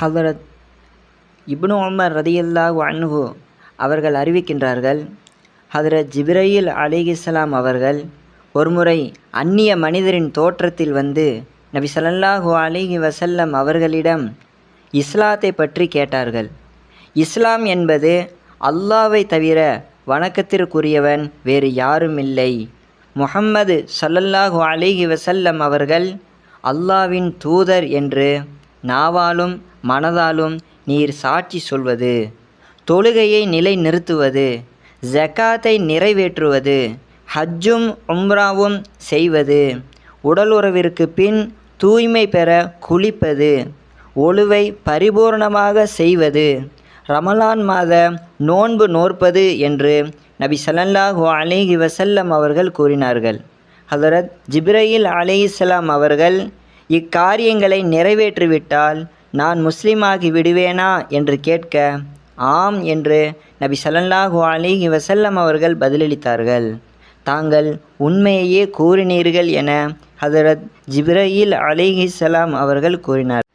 ஹவரத் இப்னு Umar ரதியல்லாஹு அன்ஹு அவர்கள் அறிவிக்கின்றார்கள் ஹதரத் ஜிப்ரையில் அலிகிஸ்லாம் அவர்கள் ஒருமுறை அந்நிய மனிதரின் தோற்றத்தில் வந்து நபி ஸல்லல்லாஹு அலிஹி வசல்லம் அவர்களிடம் இஸ்லாத்தை பற்றி கேட்டார்கள். இஸ்லாம் என்பது அல்லாவை தவிர வணக்கத்திற்குரியவன் வேறு யாரும் இல்லை. முஹம்மது ஸல்லல்லாஹு அலிஹி வசல்லம் அவர்கள் அல்லாவின் தூதர் என்று நாவாலும் மனதாலும் நீர் சாட்சி சொல்வது. தொழுகையை நிலைநிறுத்துவது. ஜக்காத்தை நிறைவேற்றுவது. ஹஜ்ஜும் உம்ராவும் செய்வது. உடலுறவிற்கு பின் தூய்மை பெற குளிப்பது. ஒழுவை பரிபூர்ணமாக செய்வது. ரமலான் மாத நோன்பு நோற்பது என்று நபி ஸல்லல்லாஹு அலிஹி வசல்லம் அவர்கள் கூறினார்கள். ஹதரத் ஜிப்ரையில் இஸ்லாம் அவர்கள் இக்காரியங்களை நிறைவேற்றிவிட்டால் நான் முஸ்லீமாகி விடுவேனா? என்று கேட்க ஆம் என்று நபி ஸல்லல்லாஹு அலைஹி வசல்லம் அவர்கள் பதிலளித்தார்கள். தாங்கள் உண்மையையே கூறினீர்கள் என ஹதரத் ஜிப்ரயில் அலிஹிசலாம் அவர்கள் கூறினார்.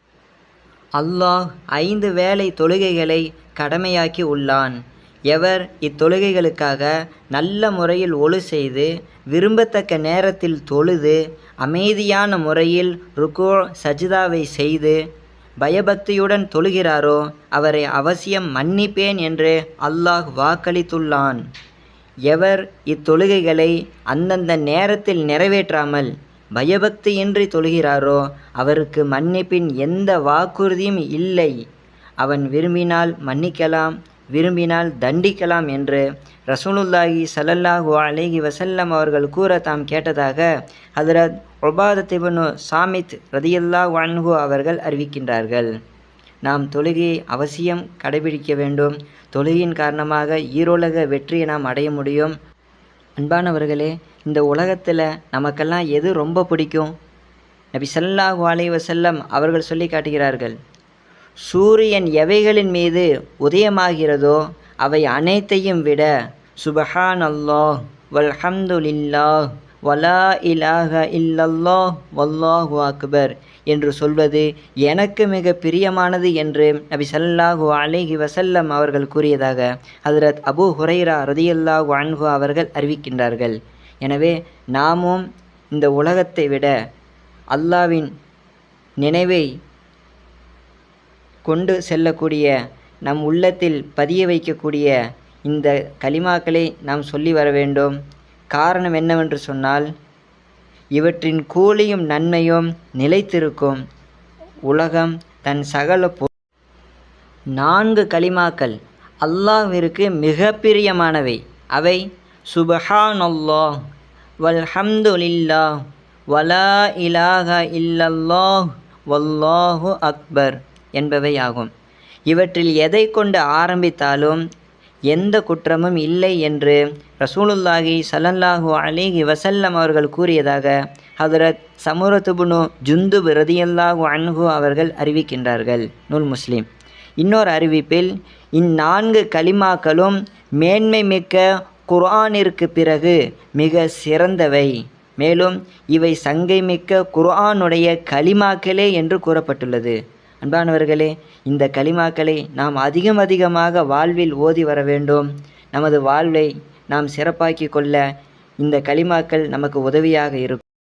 அல்லாஹ் ஐந்து வேளை தொழுகைகளை கடமையாக்கி உள்ளான். எவர் இத்தொழுகைகளுக்காக நல்ல முறையில் ஒழு செய்து விரும்பத்தக்க நேரத்தில் தொழுது அமைதியான முறையில் ருக்கோ சஜிதாவை செய்து பயபக்தியுடன் தொழுகிறாரோ அவரை அவசியம் மன்னிப்பேன் என்று அல்லாஹ் வாக்களித்துள்ளான். எவர் இத்தொழுகைகளை அந்தந்த நேரத்தில் நிறைவேற்றாமல் பயபக்தியின்றி தொழுகிறாரோ அவருக்கு மன்னிப்பின் எந்த வாக்குறுதியும் இல்லை. அவன் விரும்பினால் மன்னிக்கலாம் விரும்பினால் தண்டிக்கலாம் என்று ரசூலுல்லாஹி ஸல்லல்லாஹு அலேஹி வசல்லம் அவர்கள் கூற தாம் கேட்டதாக ஹதரத் உபாதத் சாமித் ரதியல்லாஹு அன்ஹு அவர்கள் அறிவிக்கின்றார்கள். நாம் தொழுகையை அவசியம் கடைபிடிக்க வேண்டும். தொழுகையின் காரணமாக ஈரோலக வெற்றியை நாம் அடைய முடியும். அன்பானவர்களே இந்த உலகத்தில் நமக்கெல்லாம் எது ரொம்ப பிடிக்கும்? நபி சல்லாஹு அலைஹி வஸல்லம் அவர்கள் சொல்லி காட்டுகிறார்கள் சூரியன் எவைகளின் மீது உதயமாகிறதோ அவை அனைத்தையும் விட சுபஹான் அல்லாஹ் வல்ஹம்துலில்லா வலா இலாக இல்லல்லா வல்லாஹு அக்பர் என்று சொல்வது எனக்கு மிக பிரியமானது என்று நபி ஸல்லல்லாஹு அலிஹி வசல்லம் அவர்கள் கூறியதாக ஹதரத் அபு ஹுரைரா ரதியல்லாஹு அன்ஹு அவர்கள் அறிவிக்கின்றார்கள். எனவே நாமும் இந்த உலகத்தை விட அல்லாவின் நினைவை கொண்டு செல்லக்கூடிய நம் உள்ளத்தில் பதிய வைக்கக்கூடிய இந்த கலிமாக்களை நாம் சொல்லி வர வேண்டும். காரணம் என்னவென்று சொன்னால் இவற்றின் கூலியும் நன்மையும் நிலைத்திருக்கும். உலகம் தன் சகல பொ நான்கு கலிமாக்கள் அல்லாஹிற்கு மிக பிரியமானவை. அவை சுபஹானல்லா வல்ஹம்துலில்லா வலா இலாஹ இல்லல்லாஹ் வல்லாஹு அக்பர். என்பவை ஆகும் இவற்றில் எதை கொண்டு ஆரம்பித்தாலும் எந்த குற்றமும் இல்லை என்று ரசூலுல்லாஹி சல்லல்லாஹு அலிஹி வசல்லம் அவர்கள் கூறியதாக ஹதரத் சமுரத்துபுனு ஜுந்து ரதியல்லாஹு அன்ஹு அவர்கள் அறிவிக்கின்றார்கள். நூல் முஸ்லீம். இன்னொரு அறிவிப்பில் இந்நான்கு கலிமாக்களும் மேன்மை மிக்க குர்ஆனிற்கு பிறகு மிக சிறந்தவை. மேலும் இவை சங்கை மிக்க குர்ஆனுடைய கலிமாக்களே என்று கூறப்பட்டுள்ளது. அன்பானவர்களே இந்த களிமாக்களை நாம் அதிகம் அதிகமாக வாழ்வில் ஓதி வர வேண்டும். நமது வாழ்வை நாம் சிறப்பாக்கி கொள்ள இந்த களிமாக்கள் நமக்கு உதவியாக இருக்கும்.